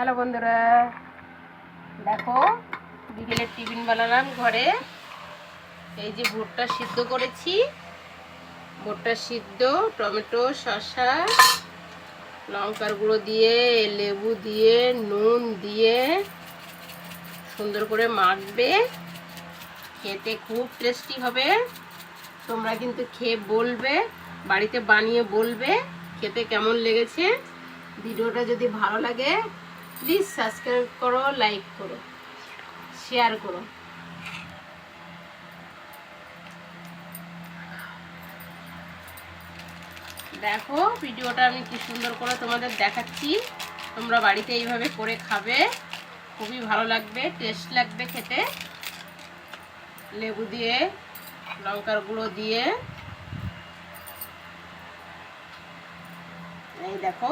Hello বন্ধুরা, দেখো বিকেলের টিফিন বানালাম ঘরে। এই যে ভুট্টা সিদ্ধ করেছি। ভুট্টা সিদ্ধ, টমেটো, শসা, লঙ্কার গুঁড়ো দিয়ে, লেবু দিয়ে, নুন দিয়ে সুন্দর করে মাখবে। খেতে খুব টেস্টি হবে। তোমরা কিন্তু খেয়ে বলবে, বাড়িতে বানিয়ে বলবে, খেতে কেমন লেগেছে। ভিডিওটা যদি ভালো লাগে প্লিজ সাবস্ক্রাইব করো লাইক করো শেয়ার করো। দেখো, ভিডিওটা আমি কি সুন্দর করে তোমাদের দেখাচ্ছি। তোমরা বাড়িতে এইভাবে করে খাবে। খুবই ভালো লাগবে টেস্ট লাগবে খেতে। লেবু দিয়ে, লঙ্কার গুঁড়ো দিয়ে। এই দেখো